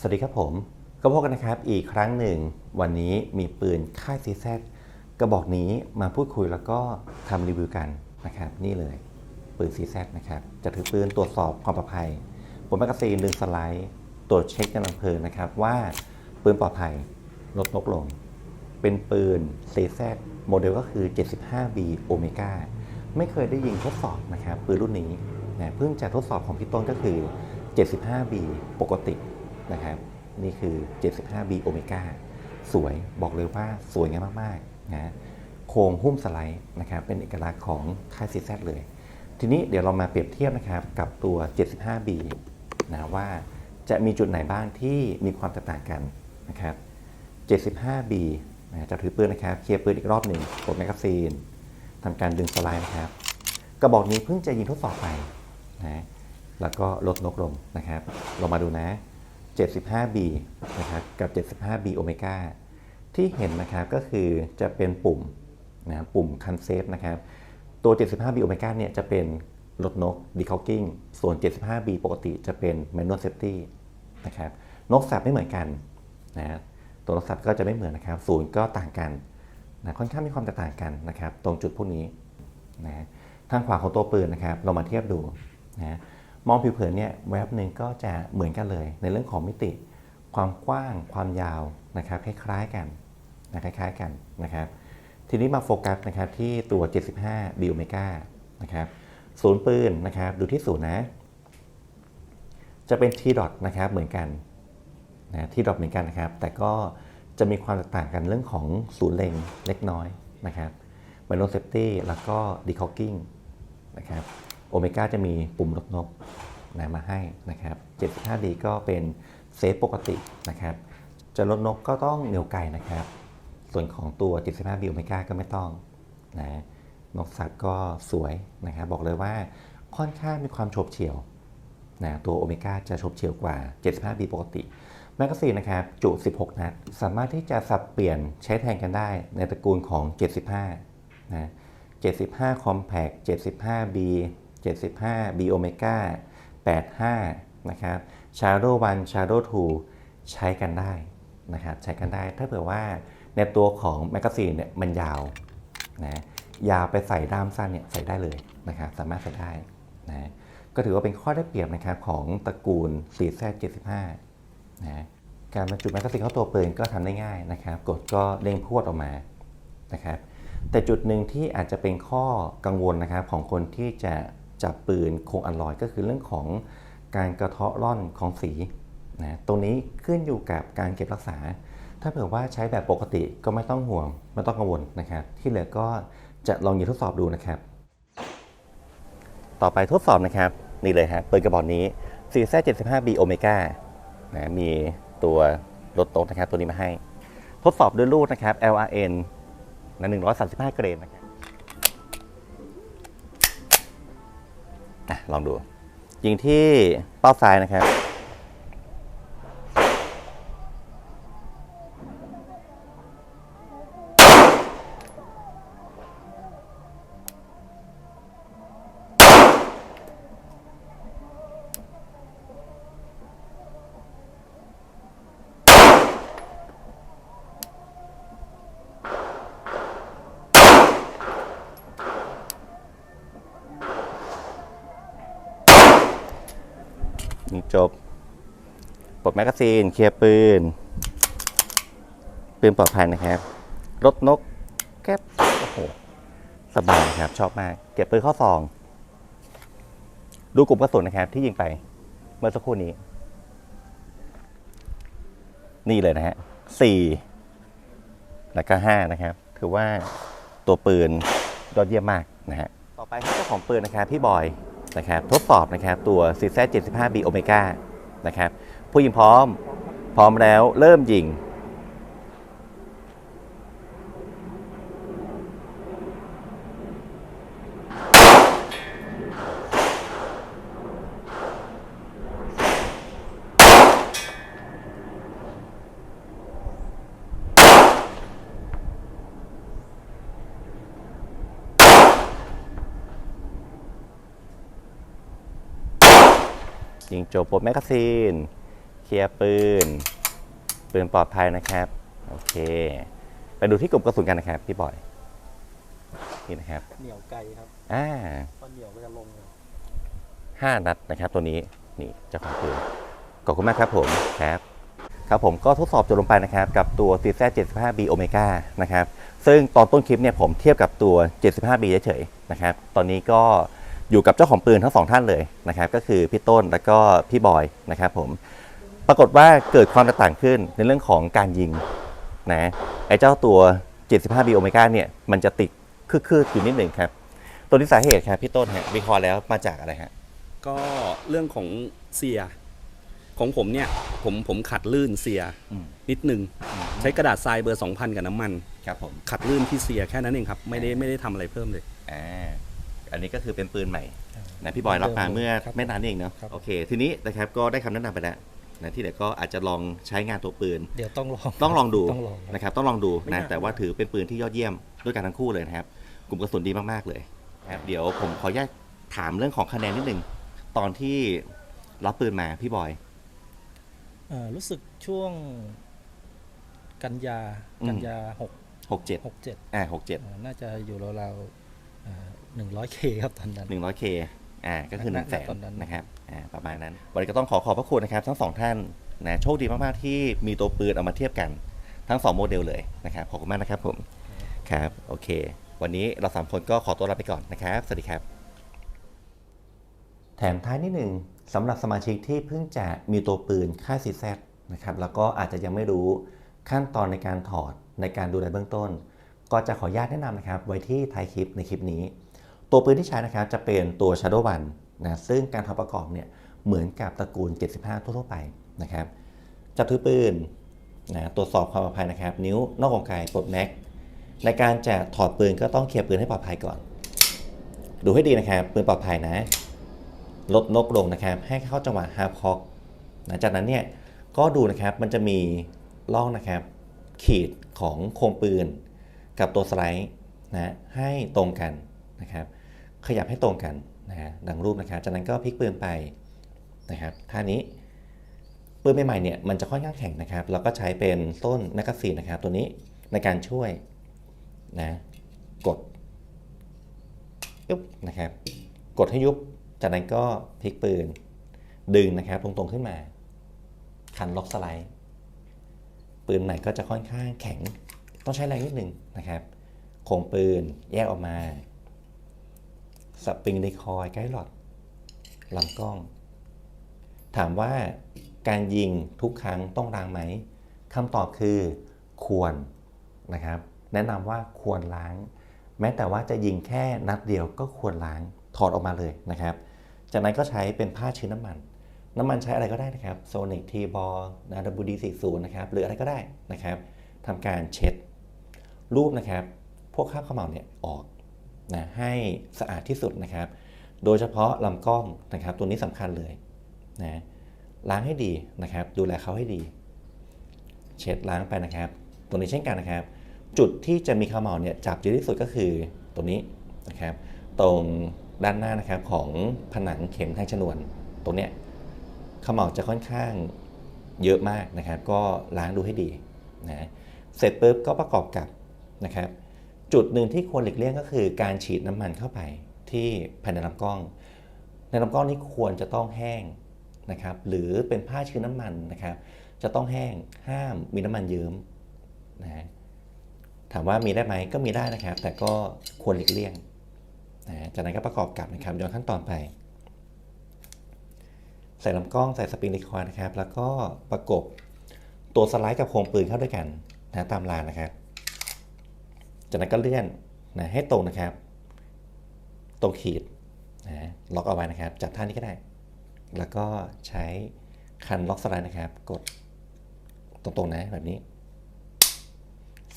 สวัสดีครับผม ก็พบกันนะครับอีกครั้งหนึ่ง วันนี้มีปืนค่ายซีแซกระบอกนี้มาพูดคุยแล้วก็ทำรีวิวกันนะครับนี่เลยปืนซีแซนะครับจะถือปืนตรวจสอบความปลอดภัยบนแมกกาซีนดึงสไลด์ตรวจเช็คกันลำเพลินนะครับว่าปืนปลอดภัยลดนกลง เป็นปืนซีแซโมเดลก็คือ 75B Omega ไม่เคยได้ยิงทดสอบนะครับปืนรุ่นนี้นะเพิ่งจะทดสอบของพี่ต้นก็คือ 75B ปกติ นะครับนี่คือ 75B Omega สวยบอกเลยว่าสวยงามมากๆนะโครงหุ้มสไลด์นะครับเป็นเอกลักษณ์ของค่ายซีแซเลย ทีนี้เดี๋ยวเรามาเปรียบเทียบนะครับกับตัว 75B นะว่าจะมีจุดไหนบ้างที่มีความแตกต่างกันนะครับ 75B นะจะถือปืนนะครับเคลียร์ปืนอีกรอบหนึ่งกดแมกกาซีนทำการดึงสไลด์นะครับกระบอกนี้เพิ่งจะยิงทดสอบไปนะแล้วก็ลดนกลงนะครับ เรามาดูนะ 75B นะครับกับ 75B Omega ที่เห็นนะครับก็คือจะเป็นปุ่มนะปุ่มคันเซฟนะครับตัว 75B Omega เนี่ยจะเป็นลดนก decocking ส่วน 75B ปกติจะเป็น manual safety นะครับนกสับไม่เหมือนกันนะตัวนกสับก็จะไม่เหมือนนะครับศูนย์ก็ต่างกันนะค่อนข้างมีความแตกต่างกันนะครับ ตรงจุดพวกนี้นะทางขวาของตัวปืนนะครับ เรามาเทียบดูนะ มองผิวเผินเนี่ยแวบหนึ่งก็จะเหมือนกันเลย ในเรื่องของมิติ ความกว้างความยาวนะครับคล้ายๆกันนะคล้ายๆกันนะครับ ทีนี้มาโฟกัสนะครับที่ตัว 75 b ิโอเมกานะครับศูนย์ปืนนะครับดูที่ศูนย์นะ จะเป็น T dot นะครับเหมือนกันนะ T dot เหมือนกันนะครับ แต่ก็จะมีความแตกต่างกันเรื่องของศูนย์เล็งเล็กน้อยนะครับไมโนเซฟตี้แล้วก็ decocking นะครับ โอเมก้าจะมีปุ่มลดนกนะมาให้นะครับ 75D ก็เป็นเซฟปกตินะครับ จะลดนกก็ต้องเหนียวไกลนะครับ ส่วนของตัว 75 b ิโอเมก้าก็ไม่ต้องนะนกสัตว์ก็สวยนะครับ บอกเลยว่าค่อนข้างมีความโฉบเฉี่ยวนะตัวโอเมก้าจะโฉบเฉี่ยวกว่า 75 b ปกติแมกกาซีนนะครับ จุ 16 นัด สามารถที่จะสับเปลี่ยนใช้แทนกันได้ในตระกูลของ 75นะ75 Compact 75 B 75 B Omega 85 นะครับ Shadow 1 Shadow 2ใช้กันได้นะครับใช้กันได้ถ้าเผื่อว่าในตัวของแมกกาซีนเนี่ยมันยาวนะยาวไปใส่ด้ามสั้นเนี่ยใส่ได้เลยนะครับสามารถใส่ได้นะก็ถือว่าเป็นข้อได้เปรียบนะครับของตระกูล 4Z 75 นะการบรรจุแมกกาซีนเข้าตัวปืนก็ทำได้ง่ายนะครับ กดก็เด้งพวดออกมานะครับแต่จุดหนึ่งที่อาจจะเป็นข้อกังวลนะครับของคนที่จะ จับปืนโครงอัลลอยก็คือเรื่องของการกระเทาะร่อนของสีนะตรงนี้ขึ้นอยู่กับการเก็บรักษา ถ้าเผื่อว่าใช้แบบปกติก็ไม่ต้องห่วง ไม่ต้องกังวลนะครับ ที่เหลือก็จะลองยิงทดสอบดูนะครับ ต่อไปทดสอบนะครับ นี่เลยฮะปืนกระบอกนี้ 4Z 75B Omega นะมีตัวรถโต๊ะนะครับตัวนี้มาให้ ทดสอบด้วยลูกนะครับ LRN นะ135 เกรนนะครับ อะลองดูยิงที่เป้าซ้ายนะครับ จบ ปลดแมกกาซีน เคลียร์ปืน ปืนปลอดภัยนะครับรถนกแก๊บโอ้โห สบายครับ ชอบมาก เก็บปืนข้าซอง ดูกลุ่มกระสุนนะครับ ที่ยิงไป เมื่อสักครู่นี้ นี่เลยนะฮะสี่แล้วก็ห้านะครับ ถือว่าตัวปืนยอดเยี่ยมมากนะฮะ ต่อไปเจ้าของปืนนะครับ พี่บอย นะครับทดสอบนะครับตัว CZ 75B Omega นะครับผู้ยิงพร้อมพร้อมแล้วเริ่มยิง ยิงโจบปลดแมกกาซีน เคลียร์ปืน ปืนปลอดภัยนะครับ โอเค ไปดูที่กลุ่มกระสุนกันนะครับ พี่บอย นี่นะครับ เหนียวไกลครับอ่าพอเหนียวก็จะลงเลยห้านัดนะครับตัวนี้ นี่เจ้าของปืน ขอบคุณมากครับผมครับครับผมก็ทดสอบจนลงไปนะครับ กับตัว c z 75 b Omega นะครับ ซึ่งตอนต้นคลิปเนี่ยผมเทียบกับตัว 75 b เฉยๆนะครับ ตอนนี้ก็ อยู่กับเจ้าของปืนทั้งสองท่านเลยนะครับก็คือพี่ต้นแล้วก็พี่บอยนะครับผมปรากฏว่าเกิดความแตกต่างขึ้นในเรื่องของการยิงนะไอ้เจ้าตัว 75 b Omega เนี่ยมันจะติดคือๆอยู่นิดหนึ่งครับตัวนี้สาเหตุครับพี่ต้นฮะวิเคราะห์แล้วมาจากอะไรฮะก็เรื่องของเสีย ของผมเนี่ยผมผมขัดลื่นเสียอืมนิดนึง ใช้กระดาษทรายเบอร์ 2,000 กับน้ำมัน ครับผมขัดลื่นที่เสียแค่นั้นเองครับ ไม่ได้ไม่ได้ทำอะไรเพิ่มเลยอ่า อันนี้ก็คือเป็นปืนใหม่นะพี่บอยรับมาเมื่อครับไม่นานนี้เองเนาะครับโอเคทีนี้นะครับก็ได้คำแนะนำไปแล้วนะที่เดี๋ยวก็อาจจะลองใช้งานตัวปืน เดี๋ยวต้องลองต้องลองดูต้องลองครับนะครับต้องลองดูไม่นะยากแต่ว่าถือเป็นปืนที่ยอดเยี่ยมด้วยกันทั้งคู่เลยนะครับ กลุ่มกระสุนดีมากๆเลยนะครับเดี๋ยวผมขออนุญาตถามเรื่องของคะแนนนิดนึงตอนที่รับปืนมาพี่บอยเอ่อรู้สึกช่วงกันยาอืมกันยาหกหกเจ็ดหกเจ็ดอ่าหกเจ็ดน่าจะอยู่ราวๆ หนึ่งร้อยเคครับตอนนั้นหนึ่งร้อยเคอ่าก็คือหณนึ่งแสนตอนนั้น นะครับอ่าประมาณนั้นวันนี้ก็ต้องขอขอบพระคุณนะครับ ทั้งสองท่านนะโชคดีมากๆที่มีตัวปืนเอามาเทียบกัน ทั้งสองโมเดลเลยนะครับขอบคุณมากนะครับผมครับโอเค วันนี้เราสามคนก็ขอตัวลาไปก่อนนะครับ สวัสดีครับ แถมท้ายนิดหนึ่งสำหรับสมาชิกที่เพิ่งจะมีตัวปืนค่ายซีแซนะครับแล้วก็อาจจะยังไม่รู้ขั้นตอนในการถอดในการดูแลเบื้องต้น ก็จะขออนุญาตแนะนำนะครับ ไว้ที่ท้ายคลิปในคลิปนี้ ตัวปืนที่ใช้นะครับจะเป็นตัว Shadow One นะซึ่งการทำประกอบเนี่ยเหมือนกับตระกูล 75 ทั่วๆไปนะครับจับถือปืนนะตรวจสอบความปลอดภัยนะครับ นิ้วนอกของไกปลดแม็กในการจะถอดปืนก็ต้องเคลียร์ปืนให้ปลอดภัยก่อน ดูให้ดีนะครับปืนปลอดภัยนะ ลดนกลงนะครับ ให้เข้าจังหวะฮาร์ปคอกนะจากนั้นเนี่ยก็ดูนะครับมันจะมีล่องนะครับ ขีดของโครงปืน กับตัวสไลด์นะให้ตรงกันนะครับ ขยับให้ตรงกันนะฮะดังรูปนะครับจากนั้นก็พลิกปืนไปนะครับท่านี้ปืนใหม่ๆเนี่ยมันจะค่อนข้างแข็งนะครับ เราก็ใช้เป็นต้นแมกกาซีนนะครับ ตัวนี้ในการช่วยนะกดยุบนะครับ กดให้ยุบ จากนั้นก็พลิกปืน ดึงนะครับตรงๆขึ้นมาคันล็อกสไลด์ปืนใหม่ก็จะค่อนข้างแข็งต้องใช้แรงนิดนึงนะครับโครงปืนแยกออกมา สปริงดีคอยไกด์หลอดลำกล้อง ถามว่าการยิงทุกครั้งต้องล้างไหมคำตอบคือควรนะครับ แนะนำว่าควรล้าง แม้แต่ว่าจะยิงแค่นัดเดียวก็ควรล้างถอดออกมาเลยนะครับ จากนั้นก็ใช้เป็นผ้าชื้นน้ำมัน น้ำมันใช้อะไรก็ได้นะครับโซนิกทีบอลนะ WD40 นย์นะครับหรืออะไรก็ได้นะครับทำการเช็ดรูปนะครับ พวกคราบเขม่าเนี่ยออก นะให้สะอาดที่สุดนะครับ โดยเฉพาะลำกล้องนะครับ ตัวนี้สำคัญเลยนะล้างให้ดีนะครับ ดูแลเขาให้ดี เช็ดล้างไปนะครับ ตัวนี้เช่นกันนะครับ จุดที่จะมีขม่าเนี่ยจับเยอะที่สุดก็คือตัวนี้นะครับ ตรงด้านหน้านะครับของผนังเข็มแทงชนวนตรงเนี้ยขม่าจะค่อนข้างเยอะมากนะครับ ก็ล้างดูให้ดีนะเสร็จปุ๊บก็ประกอบกับนะครับ จุดหนึ่งที่ควรหลีกเลี่ยงก็คือการฉีดน้ำมันเข้าไปที่ภายในลำกล้อง ในลำกล้องนี้ควรจะต้องแห้งนะครับ หรือเป็นผ้าชื้นน้ำมันนะครับ จะต้องแห้งห้ามมีน้ำมันเยิ้มนะฮะถามว่ามีได้ไหมก็มีได้นะครับ แต่ก็ควรหลีกเลี่ยงนะฮะจากนั้นก็ประกอบกับนะครับย้อนขั้นตอนไป ใส่ลำกล้องใส่สปริงลิคอยด์นะครับ แล้วก็ประกบตัวสไลด์กับโครงปืนเข้าด้วยกันนะตามลานนะครับ จากนั้นก็เลื่อนนะให้ตรงนะครับ ตรงขีดนะล็อกเอาไว้นะครับ จับท่านี้ก็ได้ แล้วก็ใช้คันล็อกสไลด์นะครับ กดตรงๆนะแบบนี้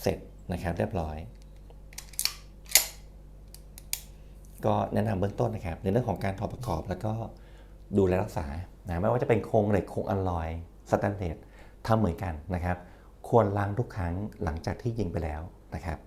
เสร็จนะครับเรียบร้อย ก็แนะนำเบื้องต้นนะครับ ในเรื่องของการถอดประกอบแล้วก็ดูแลรักษานะไม่ว่าจะเป็นโครงเหล็กโครงอลลอยสแตนเลสทำเหมือนกันนะครับ ควรล้างทุกครั้งหลังจากที่ยิงไปแล้วนะครับ